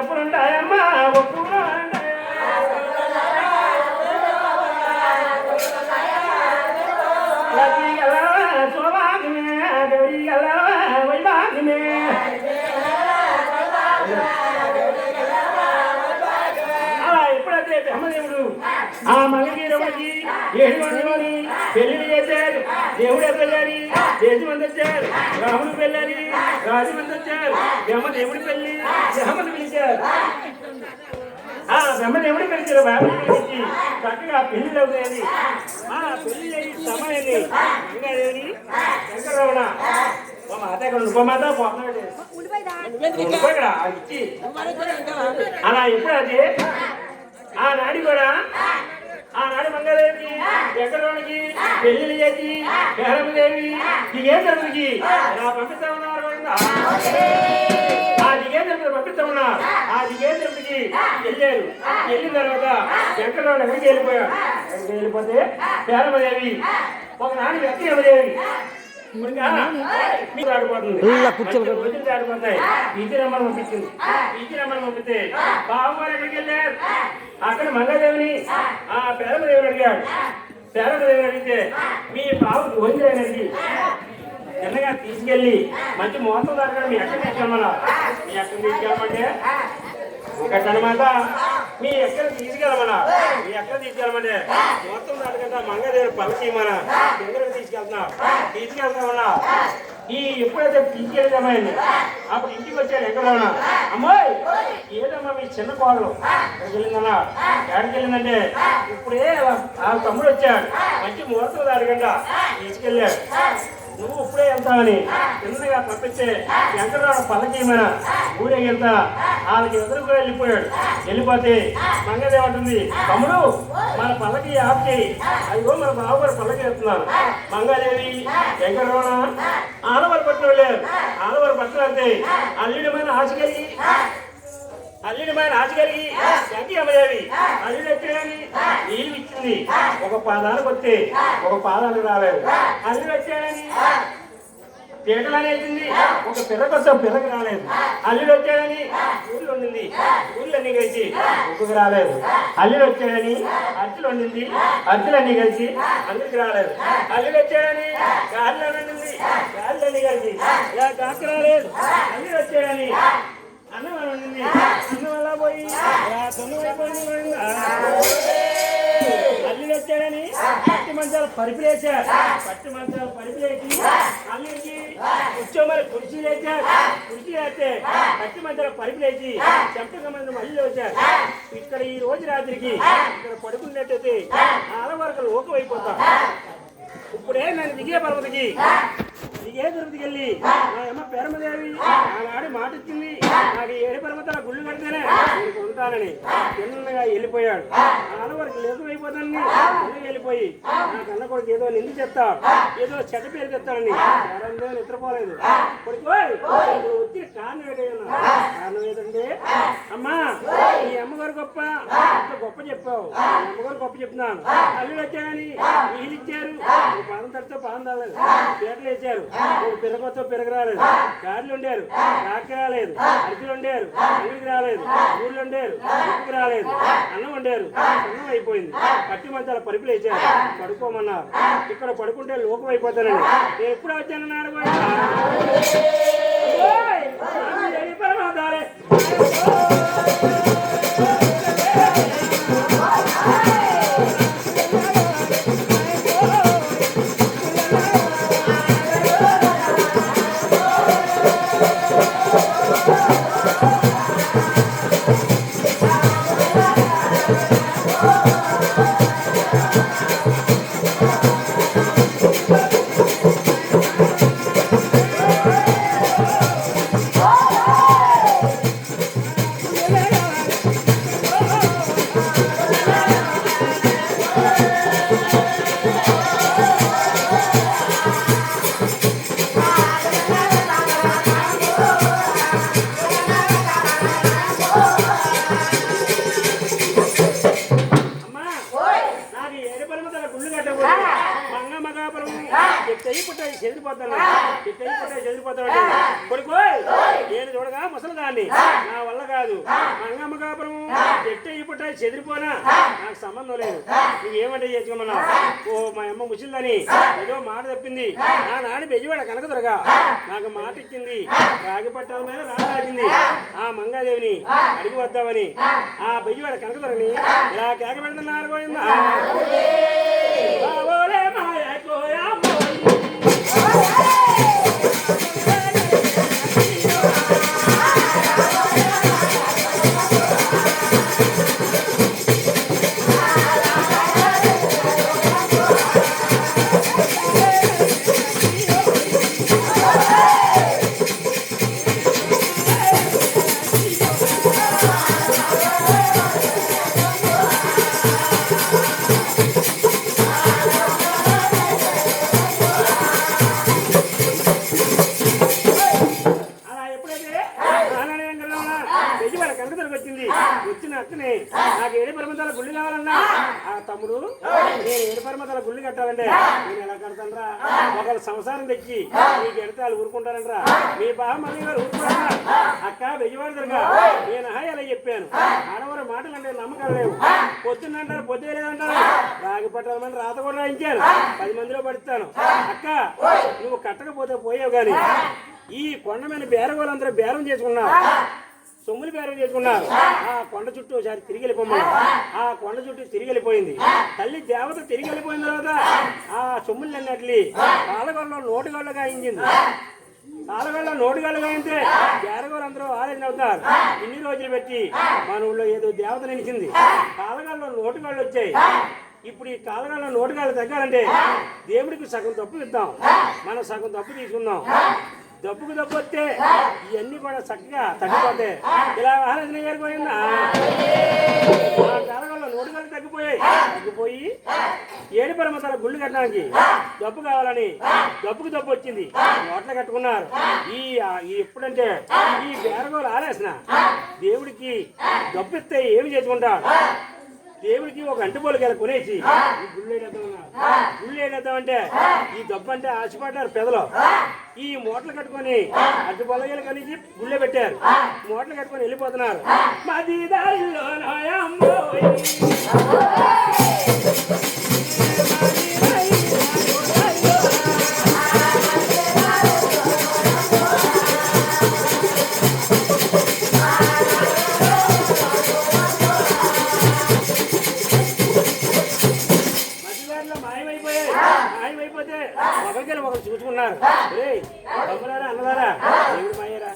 ఒప్పిగోనమ్మ ఆ ఏడు వందలని పెళ్ళి చేశారు. దేవుడే పెళ్ళని దేశమంది వచ్చారు. రాముడు పెళ్ళని. రాజమంది వచ్చారు. బ్రహ్మదేవుడి పెళ్ళి బ్రహ్మను పిలిచారు. ఆ బ్రహ్మదేవుడి పిలిచారు బాబు పిలిచి చక్కగా పెళ్ళి అవుతాయని ఆ పెళ్ళి అయ్యి సమయాన్ని గంగాదేవి శంకరరమణ మా మాత ఇక్కడ ఉపమాత పోతున్నాడు ఇక్కడ ఇచ్చి. అలా ఎప్పుడైతే ఆనాడు కూడా ఆనాడు మంగళదేవికి వెంకటరమణకి పెళ్ళిళ్ళు చేసి బేరమదేవి దిగేంద్రుడికి నా పంపిస్తా ఉన్నారు. ఆ. దిగేంద్రుడికి పంపిస్తా ఉన్నారు ఆ. దిగేంద్రుడికి వెళ్ళారు. వెళ్ళిన తర్వాత వెంకటరమణ ఎక్కడికి ఎక్కడికి వెళ్ళిపోతే బేరమదేవి ఒకనాడు వ్యక్తి యమదేవి ఎక్కడికి వెళ్ళారు? అక్కడ మంగళదేవిని ఆ. పేరమదేవిని అడిగాడు పేరమదేవిని అడిగితే మీ బాబు భోజనం అడిగి చిన్నగా తీసుకెళ్ళి మంచి మోసం దగ్గర మీ ఎక్కడ తీసుకెళ్ళమన్నా? మీ ఎక్కడ తీసుకెళ్ళమంటే? ఒకటనమాట మీ ఎక్కడ తీసుకెళ్ళమన్నా? మీ ఎక్కడ తీసుకెళ్ళమంటే మొత్తం దానికంటే మంగదేవుడు పలకి మన దగ్గరకు తీసుకెళ్తున్నా. తీసుకెళ్తామన్నా ఈ ఎప్పుడైతే తీసుకెళ్ళామైంది అప్పుడు ఇంటికి వచ్చాడు ఎక్కడన్నా? అమ్మాయి ఏదమ్మా మీ చిన్న కోడలు? వెళ్ళిందన్నా ఎక్కడికి వెళ్ళిందంటే ఇప్పుడే ఆ తమ్ముడు వచ్చాడు. మంచి ముహూర్తం దానికంట తీసుకెళ్ళాడు. నువ్వు ఇప్పుడే వెళ్తావని చిన్నగా పంపిస్తే వెంకటరావు మన ఊరేగెళ్తా వాళ్ళకి ఎదురుకు వెళ్ళిపోయాడు. వెళ్ళిపోతే మంగదేవి అంటుంది తమ్ముడు మన పల్లకి ఆఫ్ చేయి. అయ్యో మన బావగారు పల్లకి వెళ్తున్నారు మంగాదేవి వెంకటరమణ ఆనవారి పట్టిన వెళ్ళారు. ఆడవారు పట్టిన వెళ్తే అల్లుడమైన ఆశ కలిగి అల్లుడమైన ఆశ కలిగి వెంకీ అమ్మదేవి అల్లుడు ఎక్కడ ఇచ్చింది ఒక పాదానికి వస్తే ఒక పాదానికి రాలేదు. అల్లుడు వచ్చాడని పీటలని వెళ్తుంది. ఒక వస్తే ఒక పిర్రకు రాలేదు. అల్లుడు వచ్చాడని ఊళ్ళు ఉండింది. ఊళ్ళన్నీ కలిసి ఒక్కకు రాలేదు. అల్లుడు వచ్చాడని అర్జులు ఉండింది. అర్జులన్నీ కలిసి అందరికి రాలేదు. అల్లుడు వచ్చాడని గాలిలో ఉండింది. గాలిలన్నీ కలిసి. కాక రాలేదు. అల్లుడు వచ్చాడని అన్నం వండింది అన్నం ఎలా పోయి ఇలా వచ్చాడని పట్టి మంచాలు పరిపిలేశారు పట్టి మంచాలు పరిపిలేసి అల్లికి కూర్చోమని కుర్చీ లేచారు కుర్చీ వేస్తే పట్టి మంచాలు పరిపిలేసి చెంపక మంది మళ్ళీ వచ్చారు ఇక్కడ ఈ రోజు రాత్రికి ఇక్కడ పడుకున్నట్టయితే ఆడవరకు లోకం అయిపోతాం. ఇప్పుడే నన్ను దిగే పర్వతకి దిగే తిరుపతికి వెళ్ళి నా అమ్మ పేరమదేవి ఆనాడు మాట ఇచ్చింది నాకు ఏడు పర్వతాల గుళ్ళు కడితేనే నేను పొందుతానని చిన్నగా వెళ్ళిపోయాడు. ఆడవారికి లేకు అయిపోతానని చిన్నగా వెళ్ళిపోయి నా కన్న కొడుకు ఏదో నింది చెప్తా ఏదో చెడ్డ పేరు చెప్తానని ఎవరందో నిద్రపోలేదు. కొడుకు వచ్చి కారణం ఏంటన్నా కారణం ఏంటంటే అమ్మా ఈ అమ్మగారు గొప్ప. గొప్ప చెప్పావు. అమ్మగారు గొప్ప చెప్తున్నాను. అల్లుడు వచ్చాయని నీళ్ళు ఇచ్చారు. పాదం తడితే పాదం తాగలేదు. పీటలు వేసారు ఒక పిరగొత్తో పిరగ రాలేదు గారెలు ఉండారు. కాకి రాలేదు. అరిసెలు ఉండారు. అంగడికి రాలేదు. ఊళ్ళు ఉండారు. ఇంటికి రాలేదు. అన్నం వండారు. అన్నం అయిపోయింది. పట్టి మంచాల పరుపులు వేసారు పడుకోమన్నారు. ఇక్కడ పడుకుంటే లోపం అయిపోతానండి నేను ఎప్పుడు వచ్చానన్నారు చెదిరిపోతాను కొడుకు నేను చూడగా ముసలిదాన్ని. నా వల్ల కాదు. మంగమ్మ కాపురం చెట్టయ్యి పుట్టాయి చెదిరిపోనా? నాకు సంబంధం లేదు. నువ్వేమంటే చేసుకోమన్నావు ఓ మా అమ్మ ముసిల్దని. ఏదో మాట తప్పింది నా నాన్న బెయ్యవాడ కనక దొరగా నాకు మాట ఇచ్చింది. రాగి పట్టాల మీద రాగింది ఆ. మంగాదేవిని అడిగి వద్దామని. ఆ. బెయ్యవాడ కనక దొరని ఇలా కేక పెడుతున్నారు. అలా Música పరమతాల గుళ్ళు కట్టాలంటే నేను ఎలా కడతానరా? ఒకళ్ళ సంసారం తెచ్చి నీకు ఎడితే వాళ్ళు ఊరుకుంటారంట్రా. మీ మళ్ళీ గారు ఊరుకుంటారా అక్క బెయ్యవాడ దొరక నేను హాయ్ అలా చెప్పాను? ఆడవారి మాటలు అంటే నమ్మకాలు లేవు పొద్దున్నంటారు పొద్దు లేదంటారు రాగి పట్టాలని రాత కూడా రాయించాను పది మందిలో పడుతాను. అక్క నువ్వు కట్టకపోతే పోయావు కానీ ఈ కొండ మీద బేరగోళ్ళందరూ బేరం చేసుకున్నారు సొమ్ములు బేరం చేసుకున్నారు. ఆ. కొండ చుట్టూ ఒకసారి తిరిగి వెళ్ళిపోమన్నారు ఆ కొండ చుట్టూ తిరిగి వెళ్ళిపోయింది తల్లి దేవత తిరిగి వెళ్ళిపోయిన తర్వాత ఆ. సొమ్ములు అన్నట్లు పాలగొల్లో నోటుగొల్లగా అయించింది పాలగొల్ల నోటుగొల్లగా అయితే బేరగోళ్ళందరూ ఆలోచన అవుతారు ఇన్ని రోజులు పెట్టి మన ఊళ్ళో ఏదో దేవత నిలిచింది. పాలగొల్లో నోటుగొళ్ళు వచ్చాయి. ఇప్పుడు ఈ కాలగాళ్ళ నోటుగాళ్ళు తగ్గాలంటే దేవుడికి సగం తప్పు ఇద్దాం. మనం సగం తప్పు తీసుకుందాం. డబ్బుకు డబ్బు వస్తే ఇవన్నీ కూడా చక్కగా తగ్గిపోతాయి. ఇలా ఆలోచన ఏరిపోయిందా ఆ కాలగల్లో తగ్గిపోయాయి. తగ్గిపోయి ఏడు పరమతల గుళ్ళు కట్టడానికి డబ్బు కావాలని డబ్బుకు డబ్బు వచ్చింది. నోట్లు కట్టుకున్నారు. ఈ ఈ ఎప్పుడంటే ఈ బేరగోలు ఆలేసిన దేవుడికి డబ్బు ఇస్తే ఏమి చేసుకుంటాడు దేవుడికి ఒక అంటుపోలు గల కొనేసి ఈ గుళ్ళు ఏడేద్దామంటే ఈ డబ్బు అంటే ఆశపడ్డారు పెదలు. ఈ మూటలు కట్టుకొని అడ్డు పొలగలు కలిసి గుళ్ళే పెట్టారు. మూటలు కట్టుకొని వెళ్ళిపోతున్నారు. మది దారిలో మాయమైపోతే ఒకరికెళ్ళి ఒకరు చూసుకున్నారు. తమ్ములారా అన్నలారా దేవుడు మాయరా.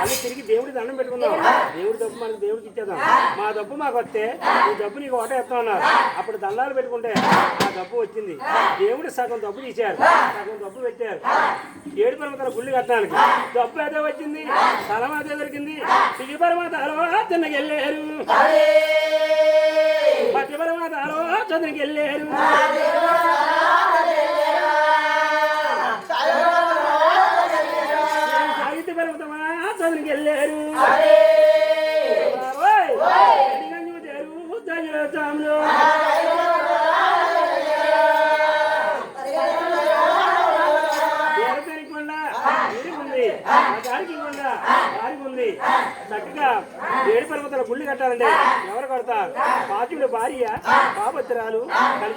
మళ్ళీ తిరిగి దేవుడి దండం పెట్టుకుందాం. దేవుడి డబ్బు మనకి దేవుడికి ఇచ్చేద్దాం. మా డబ్బు మాకు వస్తే ఈ డబ్బు నీకు ఒకటే ఇస్తాం అన్నారు అప్పుడు దండాలు పెట్టుకుంటే ఆ డబ్బు వచ్చింది. దేవుడు సగం డబ్బు తీశారు. సగం డబ్బు పెట్టారు. ఏడు పర్వతాల గుళ్ళు కట్టడానికి. డబ్బు అదే వచ్చింది. స్థలం అదే దొరికింది. దిగి పర్వతాలు తిన్నకెళ్ళారు. పట్టి పర్వతాలు చంద్రకి వెళ్ళారు చదువుకి వెళ్ళారు చక్కగా ఏడు పర్వతాల గుళ్ళు కట్టాలంటే ఎవరు కడతారు? పాచుడు భార్య పాపత్రాలు కలిసి